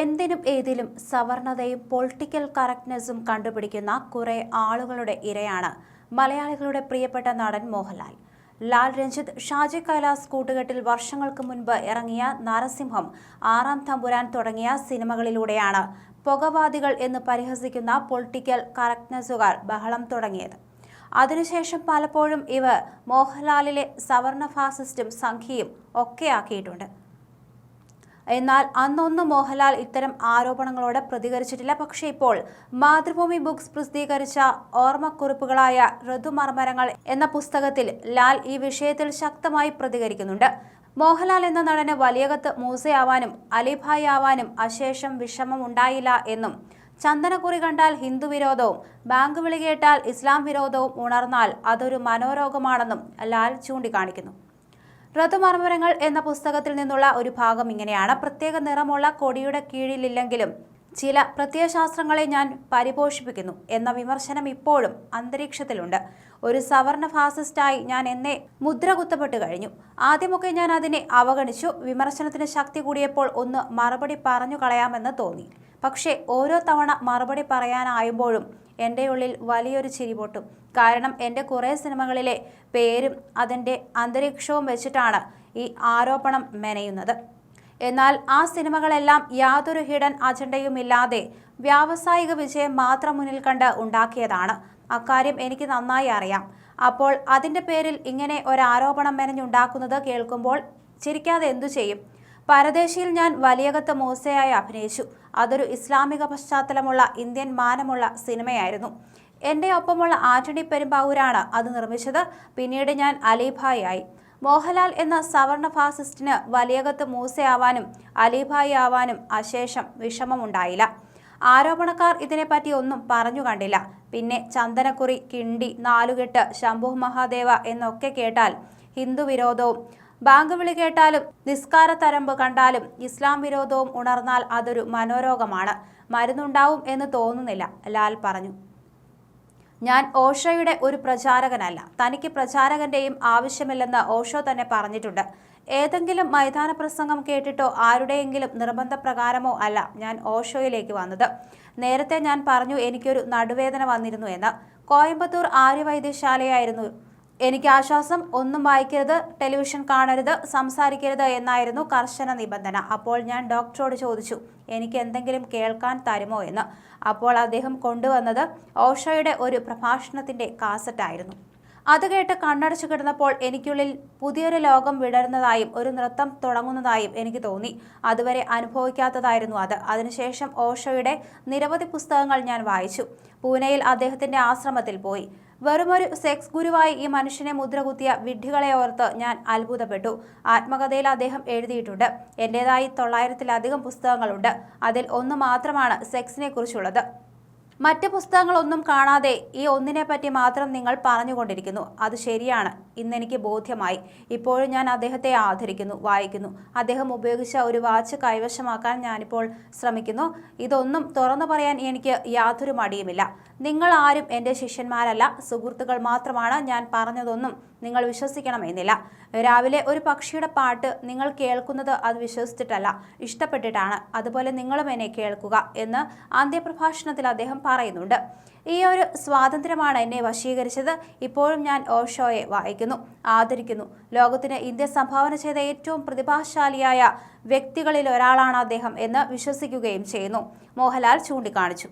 എന്തിനും ഏതിലും സവർണതയും പൊളിറ്റിക്കൽ കറക്റ്റ്നെസ്സും കണ്ടുപിടിക്കുന്ന കുറെ ആളുകളുടെ ഇരയാണ് മലയാളികളുടെ പ്രിയപ്പെട്ട നടൻ മോഹൻലാൽ. ലാൽ രഞ്ജിത്ത് ഷാജി കൈലാസ് കൂട്ടുകെട്ടിൽ വർഷങ്ങൾക്ക് മുൻപ് ഇറങ്ങിയ നരസിംഹം ആറാം തമ്പുരാൻ തുടങ്ങിയ സിനിമകളിലൂടെയാണ് പുകവാദികൾ എന്ന് പരിഹസിക്കുന്ന പൊളിറ്റിക്കൽ കറക്റ്റ്നെസ്സുകാർ ബഹളം തുടങ്ങിയത്. അതിനുശേഷം പലപ്പോഴും ഇവർ മോഹൻലാലിലെ സവർണ ഫാസിസ്റ്റും സംഖ്യയും ഒക്കെയാക്കിയിട്ടുണ്ട് എന്നാൽ അന്നൊന്നും മോഹൻലാൽ ഇത്തരം ആരോപണങ്ങളോട് പ്രതികരിച്ചിട്ടില്ല. പക്ഷേ ഇപ്പോൾ മാതൃഭൂമി ബുക്സ് പ്രസിദ്ധീകരിച്ച ഓർമ്മക്കുറിപ്പുകളായ ഋതുമർമരങ്ങൾ എന്ന പുസ്തകത്തിൽ ലാൽ ഈ വിഷയത്തിൽ ശക്തമായി പ്രതികരിക്കുന്നുണ്ട്. മോഹൻലാൽ എന്ന നടന് വലിയകത്ത് മൂസയാവാനും അലിഭായി ആവാനും അശേഷം വിഷമം ഉണ്ടായില്ല എന്നും ചന്ദനക്കുറി കണ്ടാൽ ഹിന്ദു വിരോധവും ബാങ്ക് വിളി കേട്ടാൽ ഇസ്ലാം വിരോധവും ഉണർന്നാൽ അതൊരു മനോരോഗമാണെന്നും ലാൽ ചൂണ്ടിക്കാണിക്കുന്നു. ഋതുമർമരങ്ങൾ എന്ന പുസ്തകത്തിൽ നിന്നുള്ള ഒരു ഭാഗം ഇങ്ങനെയാണ്. പ്രത്യേക നിറമുള്ള കൊടിയുടെ കീഴിലില്ലെങ്കിലും ചില പ്രത്യയശാസ്ത്രങ്ങളെ ഞാൻ പരിപോഷിപ്പിക്കുന്നു എന്ന വിമർശനം ഇപ്പോഴും അന്തരീക്ഷത്തിലുണ്ട്. ഒരു സവർണ ഫാസിസ്റ്റായി ഞാൻ എന്നെ മുദ്ര കുത്തപ്പെട്ട് കഴിഞ്ഞു. ആദ്യമൊക്കെ ഞാൻ അതിനെ അവഗണിച്ചു. വിമർശനത്തിന് ശക്തി കൂടിയപ്പോൾ ഒന്ന് മറുപടി പറഞ്ഞു കളയാമെന്ന് തോന്നി. പക്ഷേ ഓരോ തവണ മറുപടി പറയാനായുമ്പോഴും എന്റെ ഉള്ളിൽ വലിയൊരു ചിരി പൊട്ടും. കാരണം എന്റെ കുറേ സിനിമകളിലെ പേരും അതിന്റെ അന്തരീക്ഷവും വെച്ചിട്ടാണ് ഈ ആരോപണം മെനയുന്നത്. എന്നാൽ ആ സിനിമകളെല്ലാം യാതൊരു ഹിഡൻ അജണ്ടയുമില്ലാതെ വ്യാവസായിക വിജയം മാത്രം മുന്നിൽ കണ്ട് ഉണ്ടാക്കിയതാണ്. അക്കാര്യം എനിക്ക് നന്നായി അറിയാം. അപ്പോൾ അതിന്റെ പേരിൽ ഇങ്ങനെ ഒരാരോപണം മെനഞ്ഞുണ്ടാക്കുന്നത് കേൾക്കുമ്പോൾ ചിരിക്കാതെ എന്തു ചെയ്യും? പരദേശിയിൽ ഞാൻ വലിയകത്ത് മൂസയായി അഭിനയിച്ചു. അതൊരു ഇസ്ലാമിക പശ്ചാത്തലമുള്ള ഇന്ത്യൻ മാനമുള്ള സിനിമയായിരുന്നു. എന്റെ ഒപ്പമുള്ള ആന്റണി പെരുമ്പാവൂരാണ് അത് നിർമ്മിച്ചത്. പിന്നീട് ഞാൻ അലിഭായി മോഹൻലാൽ എന്ന സവർണ ഫാസിസ്റ്റിന് വലിയകത്ത് മൂസയാവാനും അലിഭായി ആവാനും അശേഷം വിഷമമുണ്ടായില്ല. ആരോപണക്കാർ ഇതിനെപ്പറ്റി ഒന്നും പറഞ്ഞു കണ്ടില്ല. പിന്നെ ചന്ദനക്കുറി കിണ്ടി നാലുകെട്ട് ശംഭു മഹാദേവ എന്നൊക്കെ കേട്ടാൽ ഹിന്ദു വിരോധവും ബാങ്ക് വിളി കേട്ടാലും നിസ്കാര തരമ്പ് കണ്ടാലും ഇസ്ലാം വിരോധവും ഉണർന്നാൽ അതൊരു മനോരോഗമാണ്. മരുന്നുണ്ടാവും എന്ന് തോന്നുന്നില്ല ലാൽ പറഞ്ഞു. ഞാൻ ഓഷോയുടെ ഒരു പ്രചാരകനല്ല. തനിക്ക് പ്രചാരകന്റെയും ആവശ്യമില്ലെന്ന് ഓഷോ തന്നെ പറഞ്ഞിട്ടുണ്ട്. ഏതെങ്കിലും മൈതാന പ്രസംഗം കേട്ടിട്ടോ ആരുടെയെങ്കിലും നിർബന്ധപ്രകാരമോ അല്ല ഞാൻ ഓഷോയിലേക്ക് വന്നത്. നേരത്തെ ഞാൻ പറഞ്ഞു എനിക്കൊരു നടുവേദന വന്നിരുന്നു എന്ന്. കോയമ്പത്തൂർ ആര്യവൈദ്യശാലയായിരുന്നു എനിക്ക് ആശ്വാസം ഒന്നും വായിക്കരുത് ടെലിവിഷൻ കാണരുത് സംസാരിക്കരുത് എന്നായിരുന്നു കർശന നിബന്ധന. അപ്പോൾ ഞാൻ ഡോക്ടറോട് ചോദിച്ചു എനിക്ക് എന്തെങ്കിലും കേൾക്കാൻ തരുമോ? എന്ന്. അപ്പോൾ അദ്ദേഹം കൊണ്ടുവന്നത് ഓഷോയുടെ ഒരു പ്രഭാഷണത്തിന്റെ കാസറ്റായിരുന്നു. അത് കേട്ട് കണ്ണടച്ചു കിടന്നപ്പോൾ എനിക്കുള്ളിൽ പുതിയൊരു ലോകം വിടരുന്നതായും ഒരു നൃത്തം തുടങ്ങുന്നതായും എനിക്ക് തോന്നി. അതുവരെ അനുഭവിക്കാത്തതായിരുന്നു അത്. അതിനുശേഷം ഓഷോയുടെ നിരവധി പുസ്തകങ്ങൾ ഞാൻ വായിച്ചു. പൂനെയിൽ അദ്ദേഹത്തിന്റെ ആശ്രമത്തിൽ പോയി. വെറുമൊരു സെക്സ് ഗുരുവായി ഈ മനുഷ്യനെ മുദ്രകുത്തിയ വിഡ്ഢികളെ ഓർത്ത് ഞാൻ അത്ഭുതപ്പെട്ടു. ആത്മകഥയിൽ അദ്ദേഹം എഴുതിയിട്ടുണ്ട്. എന്റെതായി തൊള്ളായിരത്തിലധികം പുസ്തകങ്ങളുണ്ട്. അതിൽ ഒന്ന് മാത്രമാണ് സെക്സിനെ കുറിച്ചുള്ളത് മറ്റ് പുസ്തകങ്ങളൊന്നും കാണാതെ ഈ ഒന്നിനെ പറ്റി മാത്രം നിങ്ങൾ പറഞ്ഞുകൊണ്ടിരിക്കുന്നു. അത് ശരിയാണ്. ഇന്നെനിക്ക് ബോധ്യമായി. ഇപ്പോഴും ഞാൻ അദ്ദേഹത്തെ ആദരിക്കുന്നു വായിക്കുന്നു. അദ്ദേഹം ഉപയോഗിച്ച ഒരു വാച്ച് കൈവശമാക്കാൻ ഞാനിപ്പോൾ ശ്രമിക്കുന്നു. ഇതൊന്നും തുറന്നു പറയാൻ എനിക്ക് യാതൊരു മടിയുമില്ല. നിങ്ങൾ ആരും എന്റെ ശിഷ്യന്മാരല്ല. സുഹൃത്തുക്കൾ മാത്രമാണ് ഞാൻ പറഞ്ഞതൊന്നും നിങ്ങൾ വിശ്വസിക്കണമെന്നില്ല. രാവിലെ ഒരു പക്ഷിയുടെ പാട്ട് നിങ്ങൾ കേൾക്കുന്നത് അത് വിശ്വസിച്ചിട്ടല്ല ഇഷ്ടപ്പെട്ടിട്ടാണ്. അതുപോലെ നിങ്ങളും എന്നെ കേൾക്കുക എന്ന് അന്ത്യപ്രഭാഷണത്തിൽ അദ്ദേഹം പറയുന്നുണ്ട്. ഈ ഒരു സ്വാതന്ത്ര്യമാണ് എന്നെ വശീകരിച്ചത്. ഇപ്പോഴും ഞാൻ ഓഷോയെ വായിക്കുന്നു ആദരിക്കുന്നു. ലോകത്തിന് ഇന്ത്യ സംഭാവന ചെയ്ത ഏറ്റവും പ്രതിഭാശാലിയായ വ്യക്തികളിൽ ഒരാളാണ് അദ്ദേഹം എന്ന് വിശ്വസിക്കുകയും ചെയ്യുന്നു. മോഹൻലാൽ ചൂണ്ടിക്കാണിച്ചു.